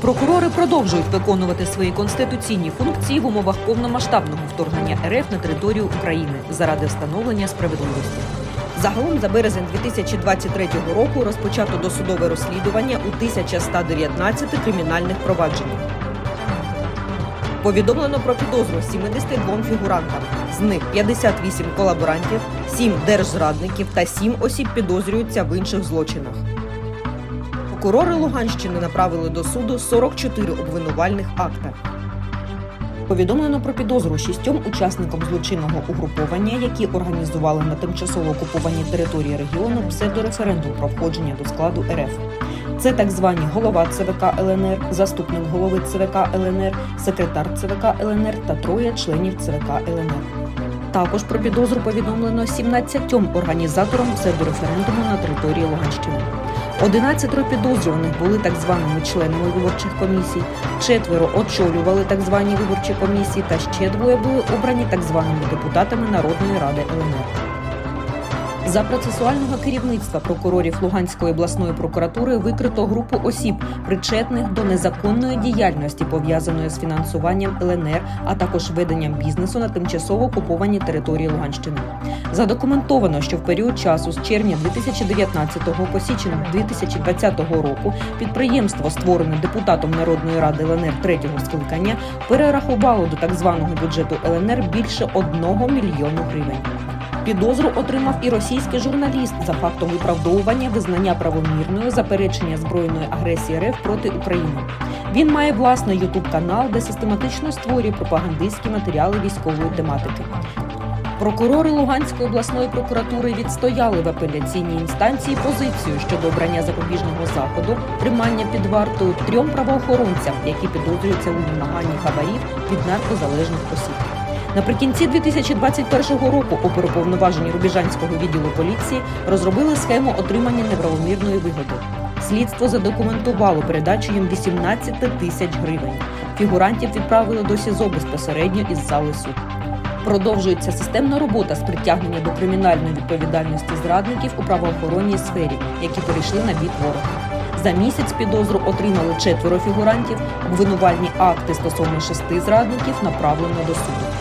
Прокурори продовжують виконувати свої конституційні функції в умовах повномасштабного вторгнення РФ на територію України заради встановлення справедливості. Загалом за березень 2023 року розпочато досудове розслідування у 1119 кримінальних провадженнях. Повідомлено про підозру 72 фігурантам. З них 58 колаборантів, 7 держзрадників та 7 осіб підозрюються в інших злочинах. Прокурори Луганщини направили до суду 44 обвинувальних акта. Повідомлено про підозру шістьом учасникам злочинного угруповання, які організували на тимчасово окупованій території регіону псевдореферендум про входження до складу РФ. Це так звані голова ЦВК ЛНР, заступник голови ЦВК ЛНР, секретар ЦВК ЛНР та троє членів ЦВК ЛНР. Також про підозру повідомлено 17 організаторам псевдореферендуму на території Луганщини. 11 підозрюваних були так званими членами виборчих комісій, четверо очолювали так звані виборчі комісії, та ще двоє були обрані так званими депутатами Народної ради ЛНР. За процесуального керівництва прокурорів Луганської обласної прокуратури викрито групу осіб, причетних до незаконної діяльності, пов'язаної з фінансуванням ЛНР, а також веденням бізнесу на тимчасово окупованій території Луганщини. Задокументовано, що в період часу з червня 2019 по січень 2020 року підприємство, створене депутатом Народної ради ЛНР третього скликання, перерахувало до так званого бюджету ЛНР більше 1 мільйону гривень. Підозру отримав і російський журналіст за фактом виправдовування визнання правомірною заперечення збройної агресії РФ проти України. Він має власний ютуб канал, де систематично створює пропагандистські матеріали військової тематики. Прокурори Луганської обласної прокуратури відстояли в апеляційній інстанції позицію щодо обрання запобіжного заходу, тримання під вартою трьом правоохоронцям, які підозрюються у вимаганні хабарів від наркозалежних осіб. Наприкінці 2021 року оперуповноважені Рубіжанського відділу поліції розробили схему отримання неправомірної вигоди. Слідство задокументувало передачу їм 18 тисяч гривень. Фігурантів відправили до СІЗО безпосередньо із зали суду. Продовжується системна робота з притягнення до кримінальної відповідальності зрадників у правоохоронній сфері, які перейшли на бік ворога. За місяць підозру отримали четверо фігурантів. Обвинувальні акти стосовно шести зрадників направлено до суду.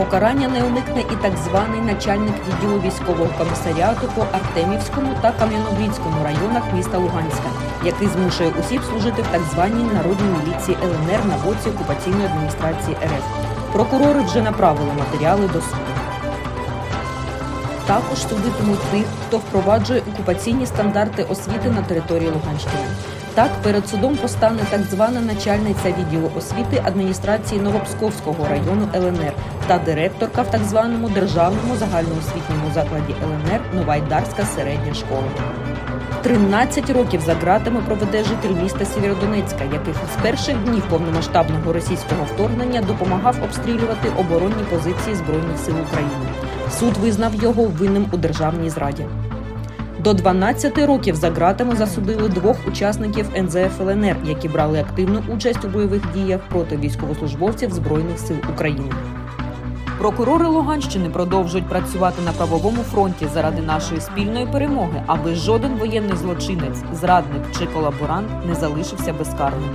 Покарання не уникне і так званий начальник відділу військового комісаріату по Артемівському та Кам'яногрідському районах міста Луганська, який змушує осіб служити в так званій народній міліції ЛНР на боці окупаційної адміністрації РФ. Прокурори вже направили матеріали до суду. Також судитимуть тих, хто впроваджує окупаційні стандарти освіти на території Луганщини. Так, перед судом постане так звана начальниця відділу освіти адміністрації Новопсковського району ЛНР та директорка в так званому державному загальноосвітньому закладі ЛНР Новайдарська середня школа. 13 років за ґратами проведе житель міста Сєвєродонецька, який з перших днів повномасштабного російського вторгнення допомагав обстрілювати оборонні позиції Збройних сил України. Суд визнав його винним у державній зраді. До 12 років за ґратами засудили двох учасників НЗФ ЛНР, які брали активну участь у бойових діях проти військовослужбовців Збройних сил України. Прокурори Луганщини продовжують працювати на правовому фронті заради нашої спільної перемоги, аби жоден воєнний злочинець, зрадник чи колаборант не залишився безкарним.